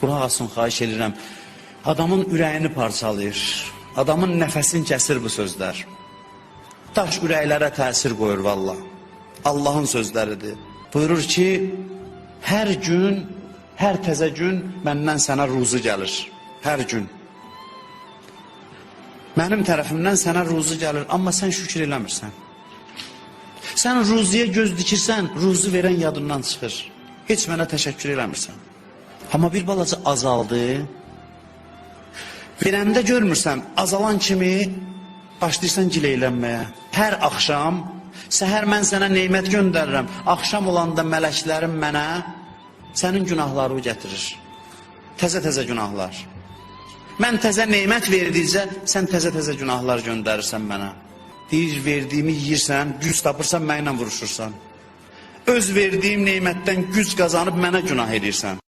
Qulaq asın, xahiş edirəm. Adamın ürəyini parçalayır. Adamın nəfəsini kəsir bu sözlər. Daş ürəklərə təsir qoyur valla. Allahın sözləridir. Buyurur ki, hər gün, hər təzə gün məndən sənə ruzu gəlir. Hər gün. Mənim tərəfimdən sənə ruzu gəlir, amma sən şükür eləmirsən. Sən ruziyə göz dikirsən, ruzu verən yadından çıxır. Heç mənə təşəkkür eləmirsən. Amma bir balaca azaldı. Verəndə görmürsən, azalan kimi başlayırsan gileylənməyə. Hər axşam, səhər mən sənə neymət göndərirəm. Axşam olanda mələklərim mənə sənin günahlarını gətirir. Təzə-təzə günahlar. Mən təzə neymət verdikcə sən təzə-təzə günahlar göndərirsən mənə. Deyir, verdiyimi yeyirsən, güc tapırsan, mənimlə vuruşursan. Öz verdiyim neymətdən güc qazanıb mənə günah edirsən.